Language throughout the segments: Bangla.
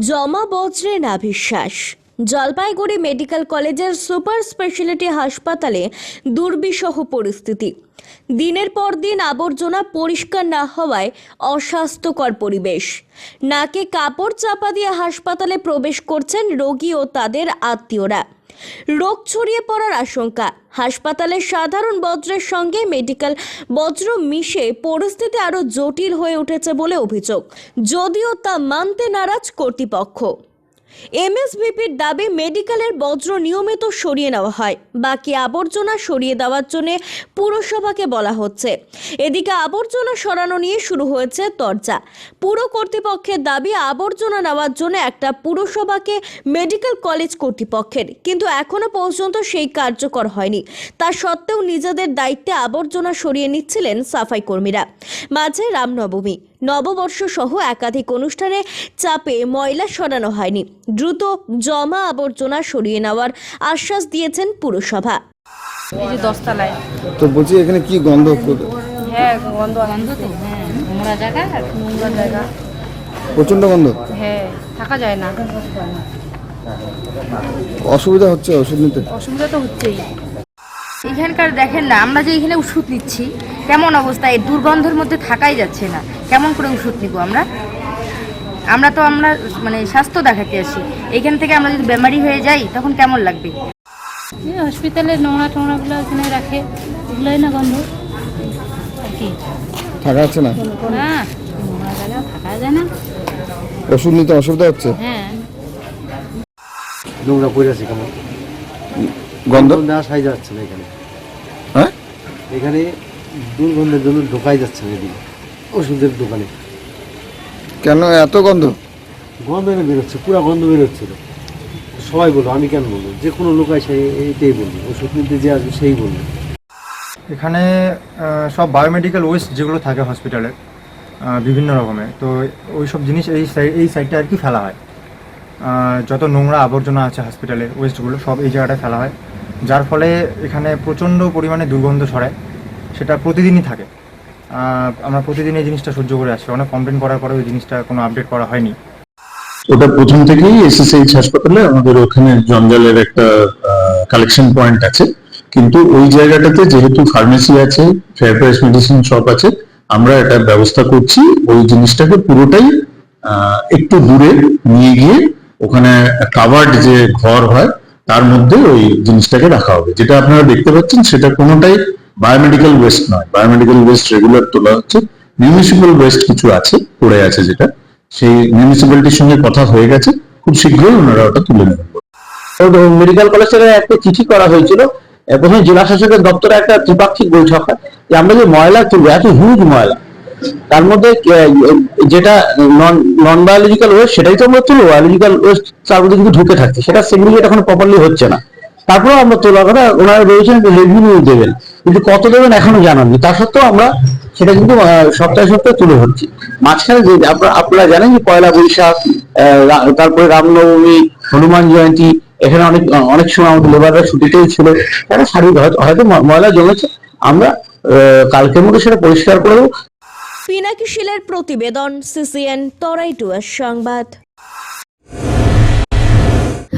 জমা বজ্রে নাভিশ্বাস। জলপাইগুড়ি মেডিকেল কলেজের সুপার স্পেশালিটি হাসপাতালে দুর্বিষহ পরিস্থিতি। দিনের পর দিন আবর্জনা পরিষ্কার না হওয়ায় অস্বাস্থ্যকর পরিবেশ। নাকে কাপড় চাপা দিয়ে হাসপাতালে প্রবেশ করছেন রোগী ও তাদের আত্মীয়রা। রোগ ছড়িয়ে পড়ার আশঙ্কা। হাসপাতালের সাধারণ বজ্রের সঙ্গে মেডিকেল বজ্র মিশে পরিস্থিতি আরও জটিল হয়ে উঠেছে বলে অভিযোগ। যদিও তা মানতে নারাজ কর্তৃপক্ষ। এমএসভিপির দাবি মেডিকেলের বজ্র নিয়মিত সরিয়ে নেওয়া হয়। বাকি আবর্জনা সরিয়ে দেওয়ার জন্য পুরসভাকে বলা হচ্ছে। এদিকে আবর্জনা সরানো নিয়ে শুরু হয়েছে তরজা। পুর কর্তৃপক্ষের দাবি, আবর্জনা নেওয়ার জন্য একটা পুরসভাকে মেডিকেল কলেজ কর্তৃপক্ষের, কিন্তু এখনও পর্যন্ত সেই কার্যকর হয়নি। তা সত্ত্বেও নিজেদের দায়িত্বে আবর্জনা সরিয়ে নিচ্ছিলেন সাফাই কর্মীরা। মাঝে রামনবমী। নববর্ষ সহ একাধিক অনুষ্ঠানে চাপে ময়লা সরানো হয়নি। দ্রুত জমা আবর্জনা সরিয়ে নেওয়ার আশ্বাস দিয়েছেন পুরসভা। এই যে দশতলায়। তো বলছি এখানে কি গন্ধ? হ্যাঁ গন্ধ গন্ধ তো হ্যাঁ নোংরা জায়গা? নোংরা জায়গা। প্রচণ্ড গন্ধ? হ্যাঁ থাকা যায় না। অসুবিধা হচ্ছে ওষুধ নিতে? অসুবিধা তো হচ্ছেই। এখানকার দেখেন না আমরা যে এখানে ওষুধ নিচ্ছি কেমন অবস্থা? এই দুর্গন্ধের মধ্যে থাকাই যাচ্ছে না। কেমন করে ওষুধ নিব আমরা? আমরা তো আমরা মানে স্বাস্থ্য দেখাতে আসি। এখান থেকে আমরা যদি বেমারি হয়ে যাই তখন কেমন লাগবে? এই হসপিটালে নোংরা টোংরাগুলো এখানে রাখে। ওগুলোই না গন্ধ? কি? থাকা যাচ্ছে না? না থাকা যায় না। ওষুধ নিতে অসুবিধা হচ্ছে? হ্যাঁ। নোংরা পড়ে আছে কেমন? গন্ধ? না সাই যাচ্ছে না এখানে। হ্যাঁ? এখানে দুর্গন্ধের জন্য ঢোকাই যাচ্ছে না এদিকে ওষুধের দোকানে। কেন? এত গন্ধ? গন্ধ এনে বেরোচ্ছে পুরো গন্ধ বেরোচ্ছিল সবাই বলব আমি কেন বলব? যে কোনো লোক এসে এইটাই বলব। ওষুধ নিতে যে আসবে সেই বলব। এখানে সব বায়োমেডিক্যাল ওয়েস্ট যেগুলো থাকে হসপিটালে বিভিন্ন রকমের তো ওই সব জিনিস এই সাইড এই সাইডটা আর কি ফেলা হয়। যত নোংরা আবর্জনা আছে হসপিটালে ওয়েস্টগুলো সব এই জায়গাটায় ফেলা হয়। যার ফলে এখানে প্রচণ্ড পরিমাণে দুর্গন্ধ ছড়ায়। সেটা প্রতিদিনই থাকে। আমরা প্রতিদিন এই জিনিসটা সহ্য করে আসছি। অনেক কমপ্লেন করার পরে ওই জিনিসটা কোনো আপডেট করা হয়নি। ওটা প্রথম থেকেই এসএসএইচ হাসপাতালে আমাদের ওখানে জঞ্জালের একটা কালেকশন পয়েন্ট আছে। কিন্তু ওই জায়গাটাতে যেহেতু ফার্মেসি আছে ফেয়ার প্রাইস মেডিসিন শপ আছে, আমরা এটা ব্যবস্থা করছি। ওই জিনিসটাকে পুরোটাই একটু দূরে নিয়ে গিয়ে ওখানে কাভার্ড যে ঘর হয়, তার মধ্যে ওই জিনিসটাকে রাখা হবে। যেটা আপনারা দেখতে পাচ্ছেন, সেটা কোনোটাই বায়োমেডিক্যাল ওয়েস্ট নয়। বায়োমেডিক্যাল ওয়েস্ট রেগুলার তোলা হচ্ছে। মিউনিসিপ্যাল ওয়েস্ট কিছু আছে, পড়ে আছে যেটা। সেই মিউনিসিপ্যালিটির সঙ্গে কথা হয়ে গেছে। খুব শীঘ্রই ওনারা ওটা তুলে নেবেন। মেডিকেল কলেজ থেকে একটা চিঠি করা হয়েছিল। প্রথমে জেলা শাসকের দপ্তরে একটা ত্রিপাক্ষিক বৈঠক হয়। যে আমরা যে ময়লা তুলবো, এত হিউজ ময়লা। তার মধ্যে যেটা নন নন বায়োলজিক্যাল ওয়েস্ট সেটাই তো আমরা তুলবো। বায়োলজিক্যাল ওয়েস্ট তার মধ্যে কিন্তু ঢুকে থাকছে। সেটা সেগ্রিগেট এখন প্রপারলি হচ্ছে না। তারপরেও আমরা তোলার কথা, ওনারা রয়েছেন রেভিনিউ দেবেন। কিন্তু কত দেবেন এখনও জানাননি তা সত্ত্বেও আমরা সেটা কিন্তু সপ্তাহে সপ্তাহে তুলে ধরছি। মাঝখানে যে আপনারা জানেন যে পয়লা বৈশাখ তারপরে রামনবমী, হনুমান জয়ন্তী, এখানে অনেক অনেক সময় আমাদের লেবাররা ছুটিতেই ছিল। তারা শারীরিক হয়তো ময়লা জমেছে। আমরা কালকের মধ্যে সেটা পরিষ্কার করে পিনাকি শিলের প্রতিবেদন সিসিএন তরাইটুয়ার সংবাদ।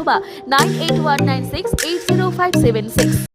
অথবা nine eight one nine six eight zero five seven six.